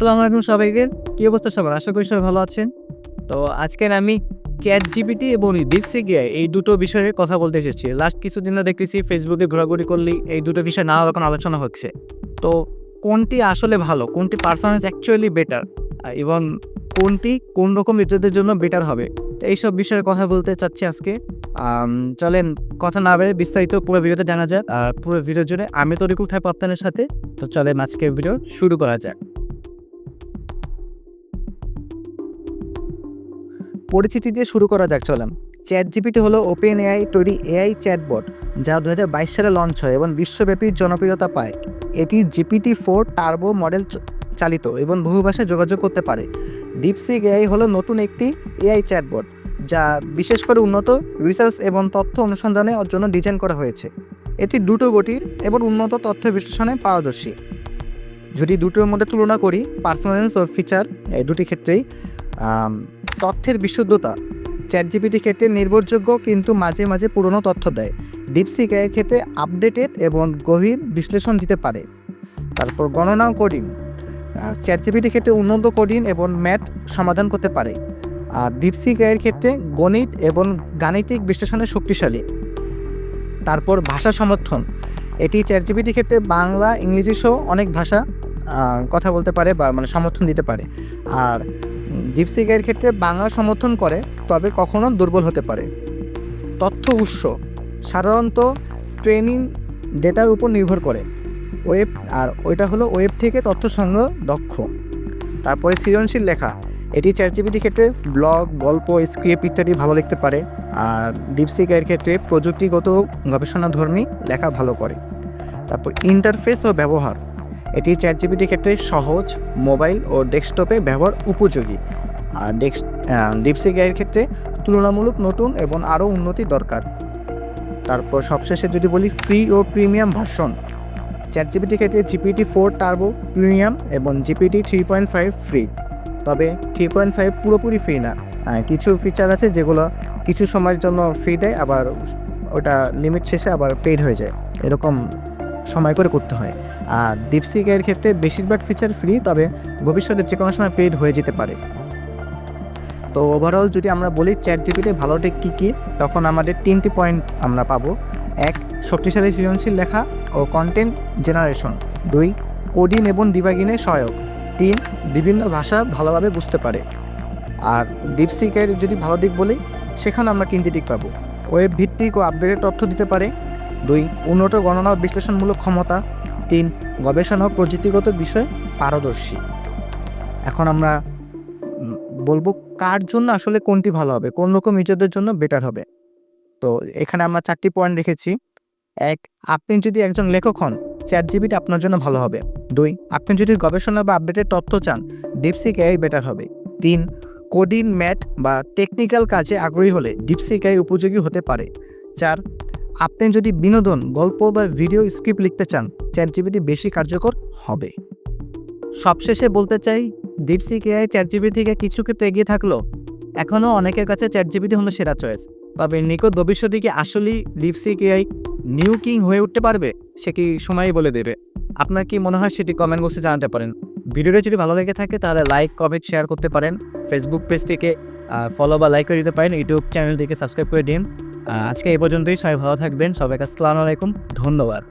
আসসালামু আলাইকুম সবাইকে। কী অবস্থা সবার? আশা করি সবাই ভালো আছেন। তো আজকের আমি চ্যাট জিপিটি এবং ডিপসি গিয়ে এই দুটো বিষয়ে কথা বলতে এসেছি। লাস্ট কিছুদিন দেখতেছি ফেসবুকে ঘোরাঘুরি করলেই এই দুটো বিষয় নানা রকম আলোচনা হচ্ছে। তো কোনটি আসলে ভালো? কোনটি পারফরমেন্স অ্যাকচুয়ালি বেটার এবং কোনটি কোন রকম ইউজারদের জন্য বেটার হবে? তো এইসব বিষয়ে কথা বলতে চাচ্ছি আজকে। চলেন কথা না বেড়ে বিস্তারিত পুরো ভিডিওতে জানা যাক। আর পুরো ভিডিও জুড়ে আমি তো রিকুল থাকব আপনাদের সাথে। তো চলেন আজকে ভিডিও শুরু করা যাক। পরিচিতি দিয়ে শুরু করা যাক, চলেন। চ্যাট জিপিটি হলো ওপেন এআই তৈরি এআই চ্যাটবট যা দু হাজার বাইশ সালে লঞ্চ হয় এবং বিশ্বব্যাপী জনপ্রিয়তা পায়। এটি জিপিটি ফোর টার্বো মডেল চালিত এবং বহু ভাষায় যোগাযোগ করতে পারে। ডিপসিক এআই হলো নতুন একটি এআই চ্যাটবট যা বিশেষ করে উন্নত রিসার্চ এবং তথ্য অনুসন্ধানের জন্য ডিজাইন করা হয়েছে। এটি দুটো গতির এবং উন্নত তথ্য বিশ্লেষণে পারদর্শী। যদি দুটোর মধ্যে তুলনা করি পারফরমেন্স ও ফিচার এই দুটি ক্ষেত্রেই তথ্যের বিশুদ্ধতা। চ্যাট জিপিটির ক্ষেত্রে নির্ভরযোগ্য কিন্তু মাঝে মাঝে পুরনো তথ্য দেয়। ডিপসিক এর ক্ষেত্রে আপডেটেড এবং গভীর বিশ্লেষণ দিতে পারে। তারপর গণনা ও কোডিং চ্যাট জিপিটির ক্ষেত্রে উন্নত কোডিং এবং ম্যাথ সমাধান করতে পারে। আর ডিপসিক এর ক্ষেত্রে গণিত এবং গাণিতিক বিশ্লেষণে শক্তিশালী। তারপর ভাষা সমর্থন। এটি চ্যাট জিপিটির ক্ষেত্রে বাংলা, ইংরেজি সহ অনেক ভাষা কথা বলতে পারে বা মানে সমর্থন দিতে পারে। আর ডিপসিকের ক্ষেত্রে বাংলা সমর্থন করে, তবে কখনো দুর্বল হতে পারে। তথ্য উৎস, সাধারণত ট্রেনিং ডেটার উপর নির্ভর করে। ওয়েব আর ওইটা হলো ওয়েব থেকে তথ্য সংগ্রহ দক্ষ। তারপরে সৃজনশীল লেখা, এটি চ্যাটজিপিটির ক্ষেত্রে ব্লগ, গল্প, স্ক্রিপ্ট ইত্যাদি ভালো লিখতে পারে। আর ডিপসিকের ক্ষেত্রে প্রযুক্তিগত গবেষণাধর্মী লেখা ভালো করে। তারপর ইন্টারফেস ও ব্যবহার এটি চ্যাটজিপিটির ক্ষেত্রে সহজ, মোবাইল ও ডেস্কটপে ব্যবহার উপযোগী। আর ডেস্ক ডিপসি গাইয়ের ক্ষেত্রে তুলনামূলক নতুন এবং আরও উন্নতি দরকার। তারপর সবশেষে যদি বলি ফ্রি ও প্রিমিয়াম ভার্সন। চ্যাটজিপিটির ক্ষেত্রে জিপিটি ফোর টার্বো, প্রিমিয়াম এবং GPT three point five free. তবে থ্রি পয়েন্ট ফাইভ পুরোপুরি ফ্রি না। কিছু ফিচার আছে যেগুলো কিছু সময়ের জন্য ফ্রি দেয়, আবার ওটা লিমিট শেষে আবার পেড হয়ে যায়। এরকম সময় করে করতে হয়। আর ডিপসিকের ক্ষেত্রে বেশিরভাগ ফিচার ফ্রি তবে ভবিষ্যতে যে কোনো সময় পেড হয়ে যেতে পারে। তো ওভারঅল যদি আমরা বলি চ্যাট জিপিতে ভালো দিক কী কী? তখন আমাদের তিনটি পয়েন্ট আমরা পাবো। এক, শক্তিশালী সৃজনশীল লেখা ও কন্টেন্ট জেনারেশন দুই কোডিং এবং ডিবাগিনে সহায়ক। তিন, বিভিন্ন ভাষা ভালোভাবে বুঝতে পারে। আর ডিপসিকের যদি ভালো দিক বলি, সেখানে আমরা তিনটি দিক পাবো। ওয়েব ভিত্তিক ও আপডেটেড তথ্য দিতে পারে। দুই, উন্নত গণনা ও বিশ্লেষণমূলক ক্ষমতা। তিন, গবেষণা ও প্রযুক্তিগত বিষয় পারদর্শী। এখন আমরা বলব কার জন্য আসলে কোনটি ভালো হবে, কোন রকম ইউজারদের জন্য বেটার হবে। তো এখানে আমরা চারটি পয়েন্ট রেখেছি। এক, আপনি যদি একজন লেখক হন চ্যাট জিবিটি আপনার জন্য ভালো হবে। দুই, আপনি যদি গবেষণা বা আপডেটের তথ্য চান ডিপসিক এআই বেটার হবে। তিন কোডিং ম্যাট বা টেকনিক্যাল কাজে আগ্রহী হলে ডিপসিক এআই উপযোগী হতে পারে। চার আপনি যদি বিনোদন, গল্প বা ভিডিও স্ক্রিপ্ট লিখতে চান চ্যাট জিপিটি বেশি কার্যকর হবে। সবশেষে বলতে চাই ডিপসিক এআই চ্যাট জিপিটি থেকে কিছু ক্ষেত্রে এগিয়ে থাকল। এখনও অনেকের কাছে চ্যাট জিপিটি হলো সেরা চয়েস। তবে নিকট ভবিষ্যতে কি আসলেই ডিপসিক এআই নিউ কিং হয়ে উঠতে পারবে, সে কি সময়ই বলে দেবে। আপনার কি মনে হয় সেটি কমেন্ট বক্সে জানাতে পারেন। ভিডিওটা যদি ভালো লেগে থাকে, তাহলে লাইক কমেন্ট শেয়ার করতে পারেন। ফেসবুক পেজ থেকে ফলো বা লাইক করে দিতে পারেন। ইউটিউব চ্যানেল থেকে সাবস্ক্রাইব করে দিন। আজকে এই পর্যন্তই। সবাই ভালো থাকবেন। সবাইকে আসসালামু আলাইকুম। ধন্যবাদ।